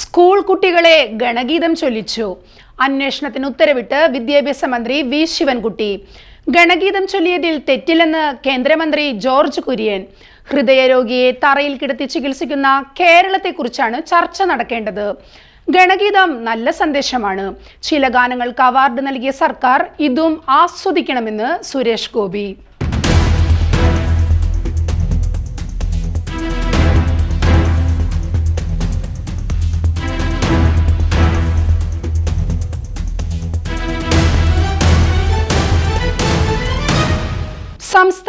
School കുട്ടികളെ ഗണഗീതം ചൊല്ലിച്ചു. അന്വേഷണത്തിന് ഉത്തരവിട്ട് വിദ്യാഭ്യാസ മന്ത്രി വി ശിവൻകുട്ടി. ഗണഗീതം ചൊല്ലിയതിൽ തെറ്റില്ലെന്ന് കേന്ദ്രമന്ത്രി ജോർജ് കുര്യൻ. ഹൃദയരോഗിയെ തറയിൽ കിടത്തി ചികിത്സിക്കുന്ന കേരളത്തെക്കുറിച്ചാണ് ചർച്ച നടക്കേണ്ടത്. ഗണഗീതം നല്ല സന്ദേശമാണ്. ചില ഗാനങ്ങൾക്ക് അവാർഡ് നൽകിയ സർക്കാർ ഇതും ആസ്വദിക്കണമെന്ന് സുരേഷ് ഗോപി.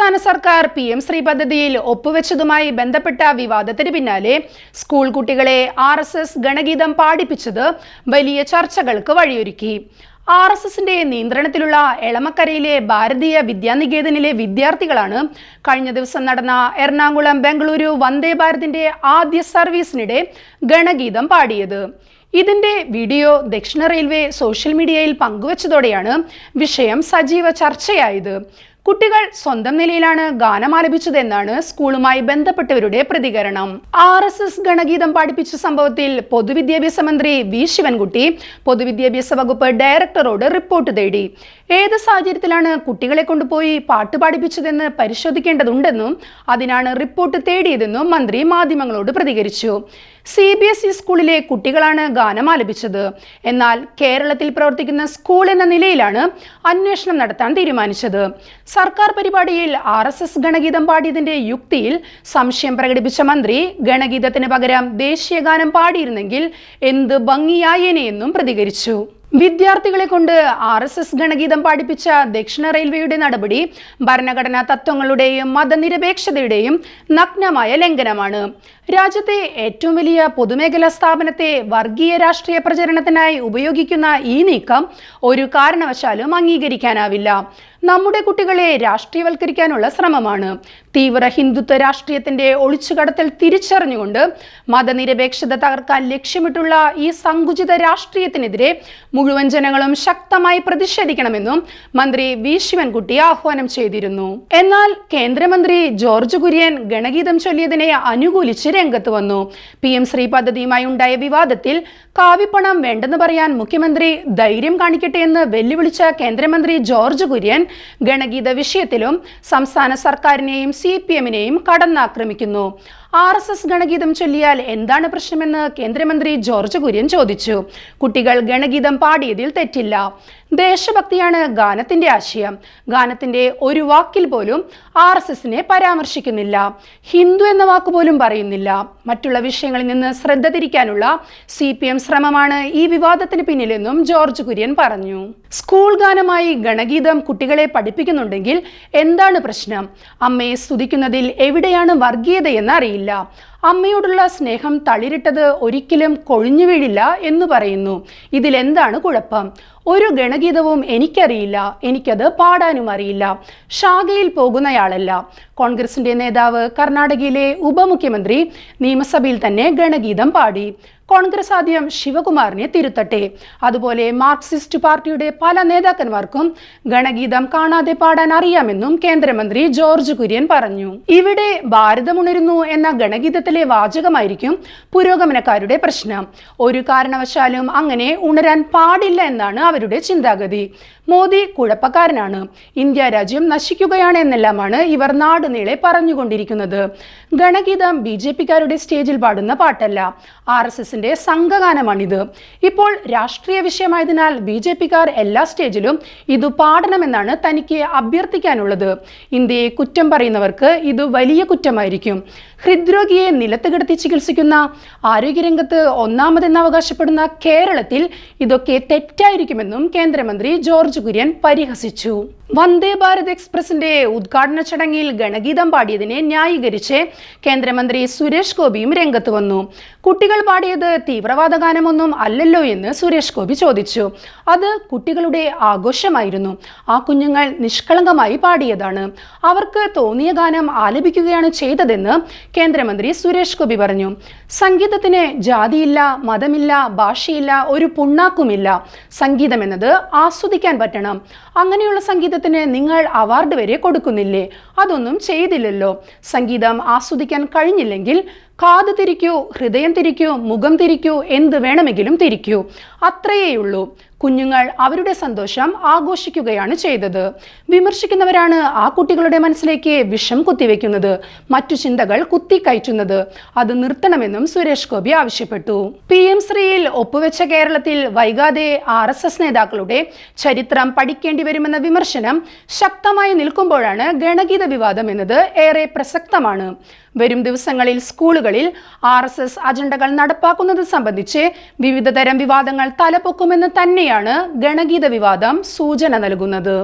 സംസ്ഥാന സർക്കാർ പി എം ശ്രീ പദ്ധതിയിൽ ഒപ്പുവെച്ചതുമായി ബന്ധപ്പെട്ട വിവാദത്തിന് പിന്നാലെ സ്കൂൾ കുട്ടികളെ ആർ എസ് എസ് ഗണഗീതം പാടിപ്പിച്ചത് വലിയ ചർച്ചകൾക്ക് വഴിയൊരുക്കി. ആർ എസ് എസിന്റെ നിയന്ത്രണത്തിലുള്ള എളമക്കരയിലെ ഭാരതീയ വിദ്യാനികേതനിലെ വിദ്യാർത്ഥികളാണ് കഴിഞ്ഞ ദിവസം നടന്ന എറണാകുളം ബംഗളൂരു വന്ദേ ഭാരതിന്റെ ആദ്യ സർവീസിനിടെ ഗണഗീതം പാടിയത്. ഇതിന്റെ വീഡിയോ ദക്ഷിണ റെയിൽവേ സോഷ്യൽ മീഡിയയിൽ പങ്കുവച്ചതോടെയാണ് വിഷയം സജീവ ചർച്ചയായത്. കുട്ടികൾ സ്വന്തം നിലയിലാണ് ഗാനം ആലപിച്ചതെന്നാണ് സ്കൂളുമായി ബന്ധപ്പെട്ടവരുടെ പ്രതികരണം. ആർ എസ് എസ് ഗണഗീതം പാടിപ്പിച്ച സംഭവത്തിൽ പൊതുവിദ്യാഭ്യാസ മന്ത്രി വി ശിവൻകുട്ടി പൊതുവിദ്യാഭ്യാസ വകുപ്പ് ഡയറക്ടറോട് റിപ്പോർട്ട് തേടി. ഏത് സാഹചര്യത്തിലാണ് കുട്ടികളെ കൊണ്ടുപോയി പാട്ട് പാടിപ്പിച്ചതെന്ന് പരിശോധിക്കേണ്ടതുണ്ടെന്നും അതിനാണ് റിപ്പോർട്ട് തേടിയതെന്നും മന്ത്രി മാധ്യമങ്ങളോട് പ്രതികരിച്ചു. സി ബി എസ് ഇ സ്കൂളിലെ കുട്ടികളാണ് ഗാനം ആലപിച്ചത്. എന്നാൽ കേരളത്തിൽ പ്രവർത്തിക്കുന്ന സ്കൂൾ എന്ന നിലയിലാണ് അന്വേഷണം നടത്താൻ തീരുമാനിച്ചത്. സർക്കാർ പരിപാടിയിൽ ആർ എസ് എസ് ഗണഗീതം പാടിയതിന്റെ യുക്തിയിൽ സംശയം പ്രകടിപ്പിച്ച മന്ത്രി ഗണഗീതത്തിന് പകരം ദേശീയ ഗാനം പാടിയിരുന്നെങ്കിൽ എന്ത് ഭംഗിയായേനെയെന്നും പ്രതികരിച്ചു. വിദ്യാർത്ഥികളെ കൊണ്ട് ആർ എസ് എസ് ഗണഗീതം പാടിപ്പിച്ച ദക്ഷിണ റെയിൽവേയുടെ നടപടി ഭരണഘടനാ തത്വങ്ങളുടെയും മതനിരപേക്ഷതയുടെയും നഗ്നമായ ലംഘനമാണ്. രാജ്യത്തെ ഏറ്റവും വലിയ പൊതുമേഖലാ സ്ഥാപനത്തെ വർഗീയ രാഷ്ട്രീയ പ്രചരണത്തിനായി ഉപയോഗിക്കുന്ന ഈ നീക്കം ഒരു കാരണവശാലും അംഗീകരിക്കാനാവില്ല. നമ്മുടെ കുട്ടികളെ രാഷ്ട്രീയവൽക്കരിക്കാനുള്ള ശ്രമമാണ്. തീവ്ര ഹിന്ദുത്വ രാഷ്ട്രീയത്തിന്റെ ഒളിച്ചുകടത്തൽ തിരിച്ചറിഞ്ഞുകൊണ്ട് മതനിരപേക്ഷത തകർക്കാൻ ലക്ഷ്യമിട്ടുള്ള ഈ സങ്കുചിത രാഷ്ട്രീയത്തിനെതിരെ മുഴുവൻ ജനങ്ങളും ശക്തമായി പ്രതിഷേധിക്കണമെന്നും മന്ത്രി വി. ശിവൻകുട്ടി ആഹ്വാനം ചെയ്തിരുന്നു. എന്നാൽ കേന്ദ്രമന്ത്രി ജോർജ് കുര്യൻ ഗണഗീതം ചൊല്ലിയതിനെ അനുകൂലിച്ച് രംഗത്ത് വന്നു. പി. എം. ശ്രീ പദ്ധതിയുമായി ഉണ്ടായ വിവാദത്തിൽ കാവിപ്പണം വേണ്ടെന്ന് പറയാൻ മുഖ്യമന്ത്രി ധൈര്യം കാണിക്കട്ടെ എന്ന് വെല്ലുവിളിച്ച കേന്ദ്രമന്ത്രി ജോർജ് കുര്യൻ ഗണഗീത വിഷയത്തിലും സംസ്ഥാന സർക്കാരിനെയും സി പി എമ്മിനെയും കടന്നാക്രമിക്കുന്നു. ആർ എസ് എസ് ഗണഗീതം ചൊല്ലിയാൽ എന്താണ് പ്രശ്നമെന്ന് കേന്ദ്രമന്ത്രി ജോർജ് കുര്യൻ ചോദിച്ചു. കുട്ടികൾ ഗണഗീതം പാടിയതിൽ തെറ്റില്ല. ദേശഭക്തിയാണ് ഗാനത്തിന്റെ ആശയം. ഗാനത്തിന്റെ ഒരു വാക്കിൽ പോലും ആർ എസ് എസിനെ പരാമർശിക്കുന്നില്ല. ഹിന്ദു എന്ന വാക്ക് പോലും പറയുന്നില്ല. മറ്റുള്ള വിഷയങ്ങളിൽ നിന്ന് ശ്രദ്ധ തിരിക്കാനുള്ള സി പി എം ശ്രമമാണ് ഈ വിവാദത്തിന് പിന്നിലെന്നും ജോർജ് കുര്യൻ പറഞ്ഞു. സ്കൂൾ ഗാനമായി ഗണഗീതം കുട്ടികളെ പഠിപ്പിക്കുന്നുണ്ടെങ്കിൽ എന്താണ് പ്രശ്നം? അമ്മയെ സ്തുതിക്കുന്നതിൽ എവിടെയാണ് വർഗീയതയെന്ന് അറിയില്ല. 料。അമ്മയോടുള്ള സ്നേഹം തളിരിട്ടത് ഒരിക്കലും കൊഴിഞ്ഞു വീഴില്ല എന്ന് പറയുന്നു. ഇതിലെന്താണ് കുഴപ്പം? ഒരു ഗണഗീതവും എനിക്കറിയില്ല എനിക്കത് പാടാനും അറിയില്ല ശാഖയിൽ പോകുന്നയാളല്ല. കോൺഗ്രസിന്റെ നേതാവ് കർണാടകയിലെ ഉപമുഖ്യമന്ത്രി നിയമസഭയിൽ തന്നെ ഗണഗീതം പാടി. കോൺഗ്രസ് ആദ്യം ശിവകുമാറിനെ തിരുത്തട്ടെ. അതുപോലെ മാർക്സിസ്റ്റ് പാർട്ടിയുടെ പല നേതാക്കന്മാർക്കും ഗണഗീതം കാണാതെ പാടാൻ അറിയാമെന്നും കേന്ദ്രമന്ത്രി ജോർജ് കുര്യൻ പറഞ്ഞു. ഇവിടെ ഭാരതമുണരുന്നു എന്ന ഗണഗീതത്തിലെ വാചകമായിരിക്കും പുരോഗമനക്കാരുടെ പ്രശ്നം. ഒരു കാരണവശാലും അങ്ങനെ ഉണരാൻ പാടില്ല എന്നാണ് അവരുടെ ചിന്താഗതി. മോദി കുഴപ്പക്കാരനാണ്. ഇന്ത്യ രാജ്യം നശിക്കുകയാണ് എന്നെല്ലാമാണ് ഇവർ നാടുനീളെ പറഞ്ഞുകൊണ്ടിരിക്കുന്നത്. ഗണഗീതം ബി ജെ പിക്കാരുടെ സ്റ്റേജിൽ പാടുന്ന പാട്ടല്ല. ആർ എസ് എസിന്റെ സംഘഗാനമാണിത്. ഇപ്പോൾ രാഷ്ട്രീയ വിഷയമായതിനാൽ ബി ജെ പിക്കാർ എല്ലാ സ്റ്റേജിലും ഇത് പാടണമെന്നാണ് തനിക്ക് അഭ്യർത്ഥിക്കാനുള്ളത്. ഇന്ത്യയെ കുറ്റം പറയുന്നവർക്ക് ഇത് വലിയ കുറ്റമായിരിക്കും. ഹൃദ്രോഗിയെ നിലത്ത് കിടത്തി ചികിത്സിക്കുന്ന ആരോഗ്യരംഗത്ത് ഒന്നാമതെന്ന് അവകാശപ്പെടുന്ന കേരളത്തിൽ ഇതൊക്കെ തെറ്റായിരിക്കുമെന്നും കേന്ദ്രമന്ത്രി ജോർജ് കുര്യൻ പരിഹസിച്ചു. വന്ദേ ഭാരത് എക്സ്പ്രസിന്റെ ഉദ്ഘാടന ചടങ്ങിൽ ഗണഗീതം പാടിയതിനെ ന്യായീകരിച്ച് കേന്ദ്രമന്ത്രി സുരേഷ് ഗോപിയും രംഗത്ത് വന്നു. കുട്ടികൾ പാടിയത് തീവ്രവാദ ഗാനമൊന്നും അല്ലല്ലോ എന്ന് സുരേഷ് ഗോപി ചോദിച്ചു. അത് കുട്ടികളുടെ ആഘോഷമായിരുന്നു. ആ കുഞ്ഞുങ്ങൾ നിഷ്കളങ്കമായി പാടിയതാണ്. അവർക്ക് തോന്നിയ ഗാനം ആലപിക്കുകയാണ് ചെയ്തതെന്ന് കേന്ദ്രമന്ത്രി സുരേഷ് ഗോപി പറഞ്ഞു. സംഗീതത്തിന് ജാതിയില്ല മതമില്ല ഭാഷയില്ല ഒരു പുണ്ണാക്കുമില്ല. സംഗീതം എന്നത് ആസ്വദിക്കാൻ പറ്റണം. അങ്ങനെയുള്ള സംഗീതത്തിന് നിങ്ങൾ അവാർഡ് വരെ കൊടുക്കുന്നില്ലേ? അതൊന്നും ചെയ്തില്ലല്ലോ. സംഗീതം ആസ്വദിക്കാൻ കഴിഞ്ഞില്ലെങ്കിൽ കാത് തിരിക്കൂ ഹൃദയം തിരിക്കൂ മുഖം തിരിക്കൂ എന്ത് വേണമെങ്കിലും തിരിക്കൂ. അത്രയേയുള്ളൂ. കുഞ്ഞുങ്ങൾ അവരുടെ സന്തോഷം ആഘോഷിക്കുകയാണ് ചെയ്തത്. വിമർശിക്കുന്നവരാണ് ആ കുട്ടികളുടെ മനസ്സിലേക്ക് വിഷം കുത്തിവെക്കുന്നത്. മറ്റു ചിന്തകൾ കുത്തിക്കയറ്റുന്നത് അത് നിർത്തണമെന്നും സുരേഷ് ഗോപി ആവശ്യപ്പെട്ടു. പി എം ശ്രീയിൽ ഒപ്പുവെച്ച കേരളത്തിൽ വൈകാതെ ആർ എസ് എസ് നേതാക്കളുടെ ചരിത്രം പഠിക്കേണ്ടി വരുമെന്ന വിമർശനം ശക്തമായി നിൽക്കുമ്പോഴാണ് ഗണഗീത വിവാദം എന്നത് ഏറെ പ്രസക്തമാണ്. വരും ദിവസങ്ങളിൽ സ്കൂളുകളിൽ ആർ എസ് എസ് അജണ്ടകൾ നടപ്പാക്കുന്നത് സംബന്ധിച്ച് വിവിധതരം വിവാദങ്ങൾ തലപൊക്കുമെന്ന് തന്നെയാണ് ഗണഗീത വിവാദം സൂചന നൽകുന്നത്.